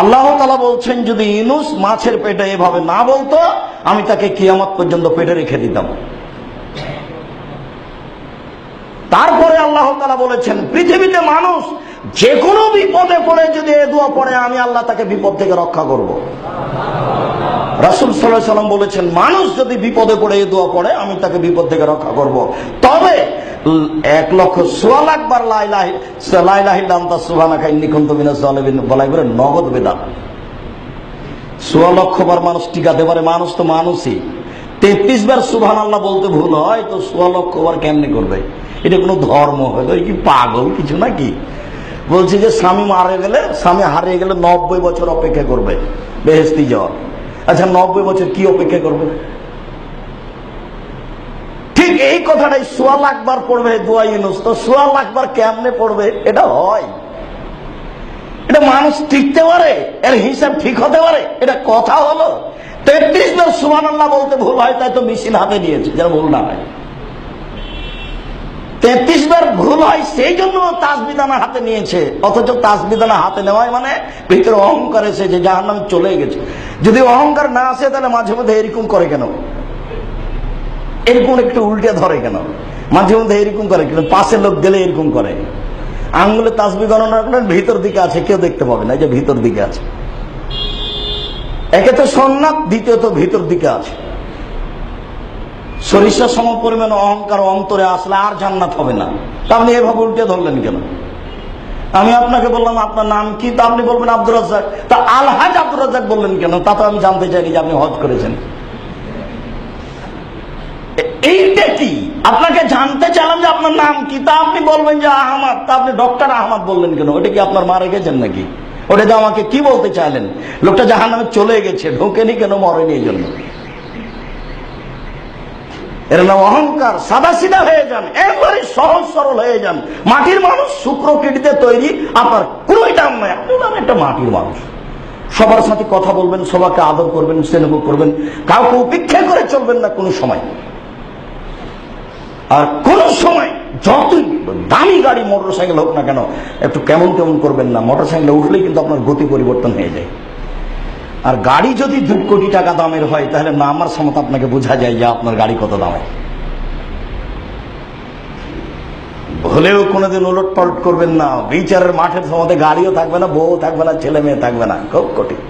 আল্লাহ তালা বলছেন, যদি ইনুস মাছের পেটে এভাবে না বলতো, আমি তাকে কিয়ামত পর্যন্ত পেটে রেখে দিতাম। তারপরে আল্লাহ তালা বলেছেন, পৃথিবীতে মানুষ যে কোনো বিপদে পড়ে, যদি এ দোয়া পড়ে, আমি আল্লাহ তাকে বিপদ থেকে রক্ষা করব। রাসুল সাল্লাহ সাল্লাম বলেছেন, মানুষ যদি বিপদে পড়ে, এ দোয়া পড়ে, আমি তাকে বিপদ থেকে রক্ষা করব। তবে এক লক্ষ সোয়া লাখ বার লাইলাহি দান্তা সুবানা খাই নিখন্ত বলাই করে নগদ বেদান সোয়া লক্ষ বার মানুষ টিকাতে পারে মানুষ তো মানুষই। তেত্রিশ বার সুভান আল্লাহ বলতে ভুল হয়, তো সোয়া লক্ষ বার কেমনে করবে? এটা কোনো ধর্ম হয়তো কি পাগল কিছু নাকি? বলছি যে স্বামী মারা গেলে, স্বামী হারিয়ে গেলে নব্বই বছর অপেক্ষা করবে বেহেস্তি যাওয়ার আচ্ছা নব্বই বছর কি অপেক্ষা করবে? এই কথাটাই সোয়া লাখ বার পড়বে দোয়া ইউনুস। তো সোয়া লাখ বার কেমনে পড়বে? এটা হয়। এটা মানুষ টিকতে পারে, এর হিসাব ঠিক হতে পারে, এটা কথা হলো। তেত্রিশ বার সুমান আল্লাহ বলতে ভুল হয়, তাই তো মেশিন হাতে নিয়েছে, যেন ভুল না হয়। তেত্রিশ বার ভুল হয়, সেই জন্য তাসবিদানা হাতে নিয়েছে। অথচ তাসবিদানা হাতে নেওয়ায় মানে ভিতরে অহংকার এসেছে যাহার নাম চলে গেছে। যদি অহংকার না আসে, তাহলে মাঝে মধ্যে এরকম করে কেন? এরকম একটু উল্টে ধরে কেন? মাঝে মধ্যে এরকম করে, কিন্তু পাশে লোক গেলে এরকম করে। আঙ্গুলে তাসবি গণনা করেন, ভিতর দিকে আছে, কেউ দেখতে পাবে না যে ভিতর দিকে আছে। একে তো সন্ন্যাত দ্বিতীয়ত ভিতর দিকে আছে। সরিষা সম পরিমাণ অহংকার, অন্তরে আসলে আর জান্নাত হবে না। তা আপনি এভাবে উল্টে ধরলেন কেন? আমি আপনাকে বললাম, আপনার নাম কি? তা আপনি বলবেন আব্দুর রাজ্জাক। তা আলহাজ আব্দুর রাজ্জাক বললেন কেন? তা তো আমি জানতে চাইনি যে আপনি হজ করেছেন। এইটা কি? আপনাকে জানতে চাইলাম যে আপনার নাম কি? তা আপনি বলবেন যে আহমদ। তা আপনি ডক্টর আহমদ বললেন কেন? ওটা কি আপনার মা রেখেছেন নাকি? ওটা যে আমাকে কি বলতে চাইলেন? লোকটা জাহান নামে চলে গেছে, ঢোকেনি কেন, মরেনি এই জন্য এর নাম অহংকার সাদা সিধা হয়ে যান, একবারে সহজ সরল হয়ে যান। মাটির মানুষ শুক্র কিটিতে তৈরি, আপনার কোনো দাম নাই আপনি হলেন একটা মাটির মানুষ। সবার সাথে কথা বলবেন, সবাইকে আদর করবেন, স্নেহ করবেন, কাউকে উপেক্ষা করে চলবেন না কোনো সময়। আর কোন সময় যতই দামি গাড়ি মোটর সাইকেল হোক না কেন, একটু কেমন কেমন করবেন না মোটর সাইকেলে উঠলেই কিন্তু আপনার গতি পরিবর্তন হয়ে যায়। আর গাড়ি যদি দু কোটি টাকা দামের হয়, তাহলে না আমার সমত আপনাকে বোঝা যায় যে আপনার গাড়ি কত দামের হলেও কোনোদিন উলট পালট করবেন না, বিচারের মাঠের সমাধে গাড়িও থাকবে না বউ থাকবে না ছেলে মেয়ে থাকবে না, খুব কঠিন।